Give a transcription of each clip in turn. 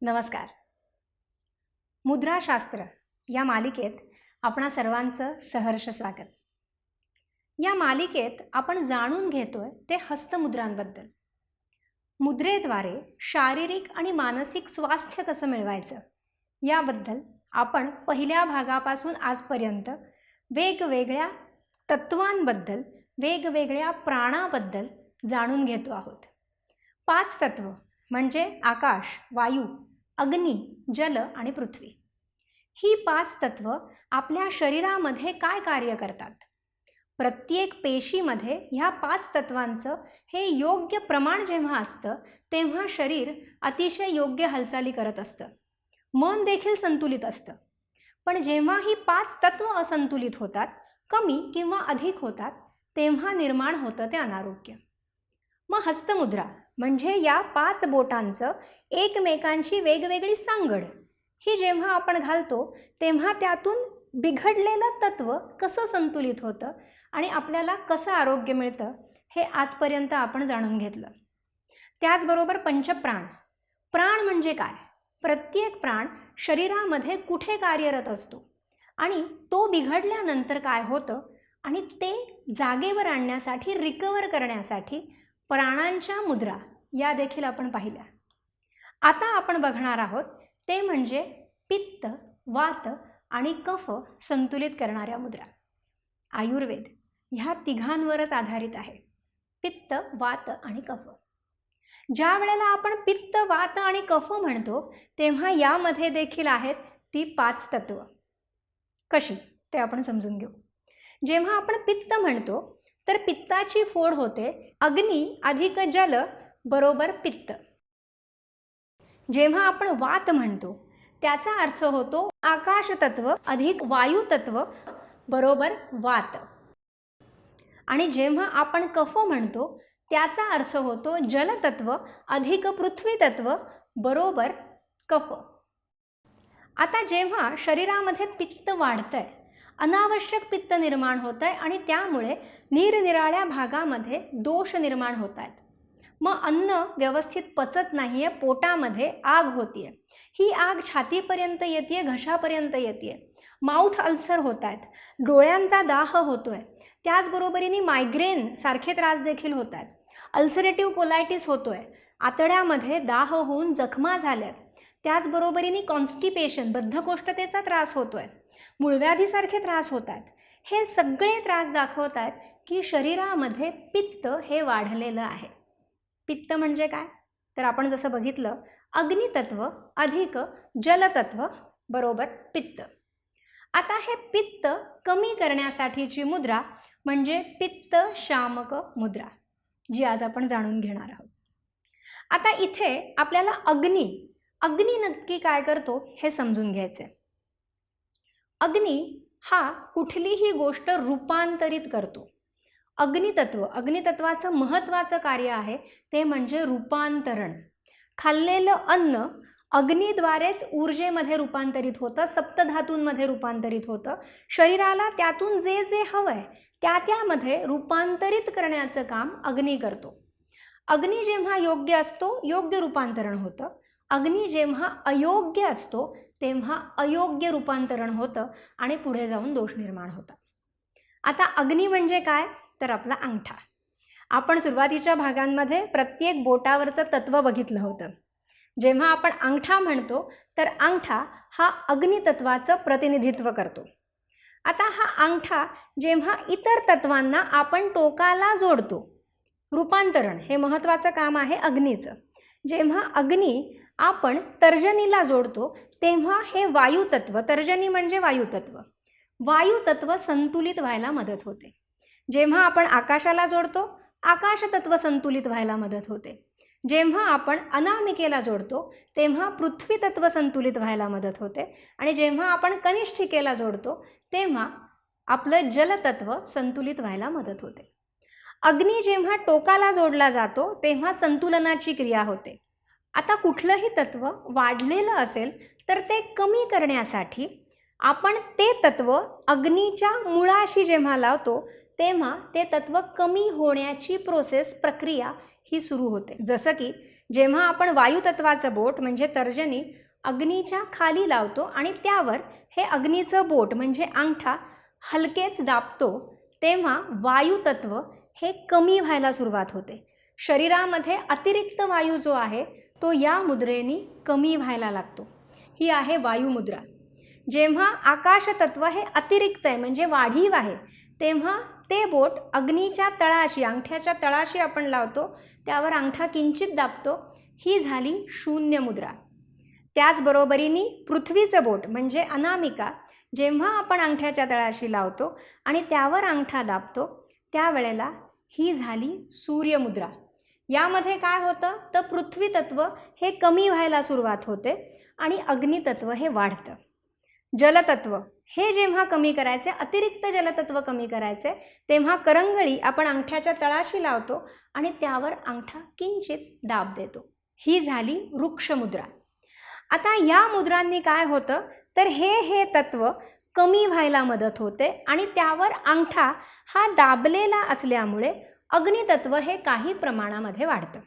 नमस्कार. मुद्राशास्त्र या मालिकेत आपणा सर्वांचं सहर्ष स्वागत. या मालिकेत आपण जाणून घेतोय ते हस्तमुद्रांबद्दल. मुद्रेद्वारे शारीरिक आणि मानसिक स्वास्थ्य कसं मिळवायचं? याबद्दल आपण पहिल्या भागापासून आजपर्यंत वेगवेगळ्या तत्वांबद्दल वेगवेगळ्या प्राणाबद्दल जाणून घेतो आहोत. पाच तत्व म्हणजे आकाश वायू अग्नी जल आणि पृथ्वी. ही पाच तत्व आपल्या शरीरामध्ये काय कार्य करतात? प्रत्येक पेशीमध्ये ह्या पाच तत्वांचं हे योग्य प्रमाण जेव्हा असतं तेव्हा शरीर अतिशय योग्य हालचाली करत असतं. मन देखील संतुलित असतं. पण जेव्हा ही पाच तत्व असंतुलित होतात कमी किंवा अधिक होतात तेव्हा निर्माण होतं ते अनारोग्य. मग हस्तमुद्रा. म्हणजे या पाच बोटांचं एकमेकांची वेगवेगळी सांगड. ही जेव्हा आपण घालतो तेव्हा त्यातून बिघडलेलं तत्व कसं संतुलित होतं आणि आपल्याला कसं आरोग्य मिळतं हे आजपर्यंत आपण जाणून घेतलं. त्याचबरोबर पंचप्राण. प्राण म्हणजे काय? प्रत्येक प्राण शरीरामध्ये कुठे कार्यरत असतो आणि तो बिघडल्यानंतर काय होतं आणि ते जागेवर आणण्यासाठी रिकवर करण्यासाठी प्राणांच्या मुद्रा या देखील आपण पाहिल्या. आता आपण बघणार आहोत ते म्हणजे पित्त वात आणि कफ संतुलित करणाऱ्या मुद्रा. आयुर्वेद ह्या तिघांवरच आधारित आहे पित्त वात आणि कफ. ज्या वेळेला आपण पित्त वात आणि कफ म्हणतो तेव्हा यामध्ये देखील आहेत ती पाच तत्व. कशी? ते आपण समजून घेऊ. जेव्हा आपण पित्त म्हणतो तर पित्ताची फोड होते. अग्नी अधिक जल बरोबर पित्त. जेव्हा आपण वात म्हणतो त्याचा अर्थ होतो आकाश तत्व अधिक वायू तत्व बरोबर वात. आणि जेव्हा आपण कफ म्हणतो त्याचा अर्थ होतो जलतत्व अधिक पृथ्वी तत्व बरोबर कफ. आता जेव्हा शरीरामध्ये पित्त वाढतंय अनावश्यक पित्त निर्माण होत आहे आणि त्यामुळे निरनिराळ्या भागामध्ये दोष निर्माण होत आहेत मग अन्न व्यवस्थित पचत नाही आहे पोटामध्ये आग होतीये. ही आग छातीपर्यंत येते घशापर्यंत येते माउथ अल्सर होत आहेत डोळ्यांचा दाह होतो आहे त्याचबरोबरीने मायग्रेन सारखे त्रास देखील होत आहेत अल्सरेटिव्ह कोलायटिस होतो आहे आतड्यामध्ये दाह होऊन जखमा झाल्यात. त्याचबरोबरीने कॉन्स्टिपेशन बद्धकोष्ठतेचा त्रास होतो आहे मूळव्याधीसारखे त्रास होतात. हे सगळे त्रास दाखवतात की शरीरामध्ये पित्त हे वाढलेलं आहे. पित्त म्हणजे काय? तर आपण जसं बघितलं अग्नितत्व अधिक जलतत्व बरोबर पित्त. आता हे पित्त कमी करण्यासाठीची मुद्रा म्हणजे पित्त शामक मुद्रा जी आज आपण जाणून घेणार आहोत. आता इथे आपल्याला अग्नी अग्नी नक्की काय करतो हे समजून घ्यायचं अग्नी हा कुठलीही गोष्ट रूपांतरित करतो. अग्नितत्व अग्नितत्वाचं महत्त्वाचं कार्य आहे ते म्हणजे रूपांतरण. खाल्लेलं अन्न अग्नीद्वारेच ऊर्जेमध्ये रूपांतरित होतं सप्तधातूंमध्ये रूपांतरित होतं. शरीराला त्यातून जे जे हवं आहे त्या त्यामध्ये रूपांतरित करण्याचं काम अग्नी करतो. अग्नी जेव्हा योग्य असतो योग्य रूपांतरण होतं. अग्नी जेव्हा अयोग्य असतो तेव्हा अयोग्य रूपांतरण होतं आणि पुढे जाऊन दोष निर्माण होतात. आता अग्नी म्हणजे काय? तर आपला अंगठा. आपण सुरुवातीच्या भागांमध्ये प्रत्येक बोटावरचं तत्व बघितलं होतं. जेव्हा आपण अंगठा म्हणतो तर अंगठा हा अग्नितत्वाचं प्रतिनिधित्व करतो. आता हा अंगठा जेव्हा इतर तत्वांना आपण टोकाला जोडतो रूपांतरण हे महत्त्वाचं काम आहे अग्नीचं. जेव्हा अग्नी आपण तर्जनीला जोडतो तेव्हा हे वायुतत्व तर्जनी म्हणजे वायुतत्व. वायुतत्व संतुलित व्हायला मदत होते. जेव्हा आपण आकाशाला जोडतो आकाशतत्व संतुलित व्हायला मदत होते. जेव्हा आपण अनामिकेला जोडतो तेव्हा पृथ्वी तत्व संतुलित व्हायला मदत होते. आणि जेव्हा आपण कनिष्ठिकेला जोडतो तेव्हा आपलं जलतत्व संतुलित व्हायला मदत होते. अग्नी जेव्हा टोकाला जोडला जातो तेव्हा संतुलनाची क्रिया होते. आता कुठलंही तत्व वाढलेलं असेल तर ते कमी करण्यासाठी आपण ते तत्व अग्नीच्या मुळाशी जेव्हा लावतो तेव्हा ते तत्व कमी होण्याची प्रोसेस प्रक्रिया ही सुरू होते. जसं की जेव्हा आपण वायुतत्वाचं बोट म्हणजे तर्जनी अग्नीच्या खाली लावतो आणि त्यावर हे अग्नीचं बोट म्हणजे अंगठा हलकेच दाबतो तेव्हा वायुतत्व हे कमी व्हायला सुरुवात होते. शरीरामध्ये अतिरिक्त वायू जो आहे तो या मुद्रेने कमी व्हायला लागतो. ही आहे वायुमुद्रा जेव्हा आकाशतत्व हे अतिरिक्त आहे म्हणजे वाढीव आहे तेव्हा ते बोट अग्नीच्या तळाशी अंगठ्याच्या तळाशी आपण लावतो त्यावर अंगठा किंचित दाबतो ही झाली शून्य मुद्रा. त्याचबरोबरीने पृथ्वीचं बोट म्हणजे अनामिका जेव्हा आपण अंगठ्याच्या तळाशी लावतो आणि त्यावर अंगठा दाबतो त्यावेळेला ही झाली सूर्यमुद्रा यामध्ये काय होतं? तर पृथ्वी तत्व हे कमी व्हायला सुरुवात होते आणि अग्नितत्व हे वाढतं. जलतत्व हे जेव्हा कमी करायचे अतिरिक्त जलतत्व कमी करायचे तेव्हा करंगळी आपण अंगठ्याच्या तळाशी लावतो आणि त्यावर अंगठा किंचित दाब देतो. ही झाली वृक्षमुद्रा. आता या मुद्रांनी काय होतं? तर हे हे तत्व कमी व्हायला मदत होते आणि त्यावर अंगठा हा दाबलेला असल्यामुळे अग्नितत्व हे काही प्रमाणामध्ये वाढतं.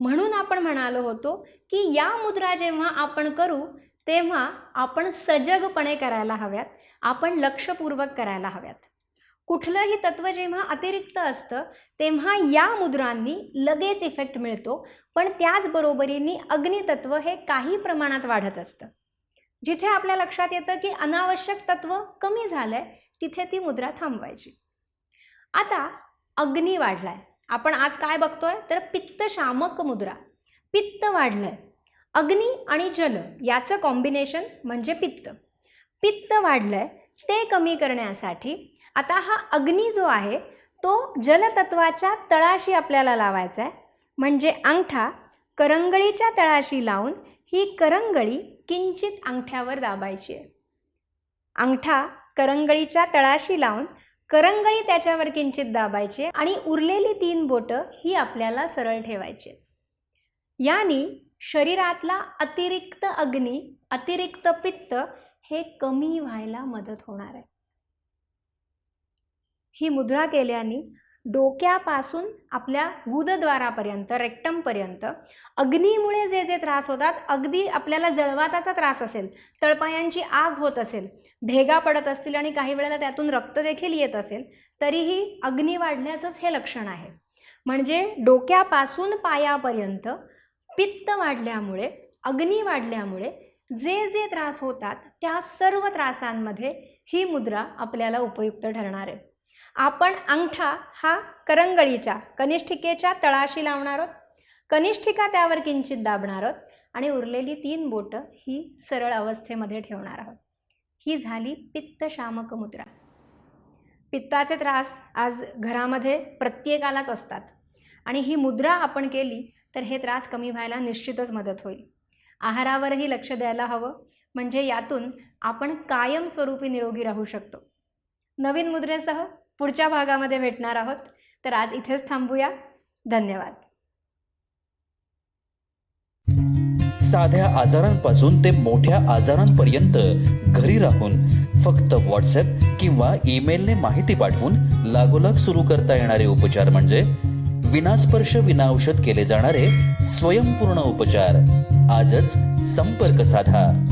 म्हणून आपण म्हणालो होतो की या मुद्रा जेव्हा आपण करू तेव्हा आपण सजगपणे करायला हव्यात आपण लक्षपूर्वक करायला हव्यात. कुठलंही तत्व जेव्हा अतिरिक्त असतं तेव्हा या मुद्रांनी लगेच इफेक्ट मिळतो पण त्याचबरोबरीने अग्नितत्व हे काही प्रमाणात वाढत असतं. जिथे आपल्या लक्षात येतं की अनावश्यक तत्व कमी झालंय तिथे ती मुद्रा थांबवायची. आता अग्नी वाढलाय. आपण आज काय बघतोय? तर पित्त शामक मुद्रा. पित्त वाढलंय. अग्नी आणि जल याचं कॉम्बिनेशन म्हणजे पित्त. पित्त वाढलंय ते कमी करण्यासाठी आता हा अग्नी जो आहे तो जलतत्वाच्या तळाशी आपल्याला लावायचा आहे म्हणजे अंगठा करंगळीच्या तळाशी लावून ही करंगळी किंचित अंगठ्यावर दाबायची आहे अंगठा करंगळीच्या तळाशी लावून करंगळी त्याच्यावर किंचित दाबायचे आणि उरलेली तीन बोटं ही आपल्याला सरळ ठेवायची आहेत. यानी शरीरातला अतिरिक्त अग्नी अतिरिक्त पित्त हे कमी व्हायला मदत होणार आहे ही मुद्रा केल्याने डोक्यापासून आपल्या गुदद्वारापर्यंत रेक्टमपर्यंत अग्नीमुळे जे जे त्रास होतात अगदी आपल्याला जळवाताचा त्रास असेल तळपायांची आग होत असेल भेगा पडत असतील आणि काही वेळेला त्यातून रक्त देखील येत असेल तरीही अग्नी वाढण्याचंच हे लक्षण आहे. म्हणजे डोक्यापासून पायापर्यंत पित्त वाढल्यामुळे अग्नी वाढल्यामुळे जे जे त्रास होतात त्या सर्व त्रासांमध्ये ही मुद्रा आपल्याला उपयुक्त ठरणार आहे. आपण अंगठा हा करंगळीच्या कनिष्ठिकेच्या तळाशी लावणार आहोत. कनिष्ठिका त्यावर किंचित दाबणार आहोत आणि उरलेली तीन बोटं ही सरळ अवस्थेमध्ये ठेवणार आहोत. ही झाली पित्तशामक मुद्रा. पित्ताचे त्रास आज घरामध्ये प्रत्येकालाच असतात. आणि ही मुद्रा आपण केली तर हे त्रास कमी व्हायला निश्चितच मदत होईल. आहारावरही लक्ष द्यायला हवं. म्हणजे यातून आपण कायमस्वरूपी निरोगी राहू शकतो. नवीन मुद्रेसह पुढच्या भागामध्ये भेटणार आहोत. तर आज इथेच थांबूया. धन्यवाद. साध्या आजारांपासून ते मोठ्या आजारांपर्यंत घरी राहून फक्त व्हॉट्सअप किंवा ईमेलने माहिती पाठवून लागोलाग सुरू करता येणारे उपचार म्हणजे विनास्पर्श विनाऔषध केले जाणारे स्वयंपूर्ण उपचार. आजच संपर्क साधा.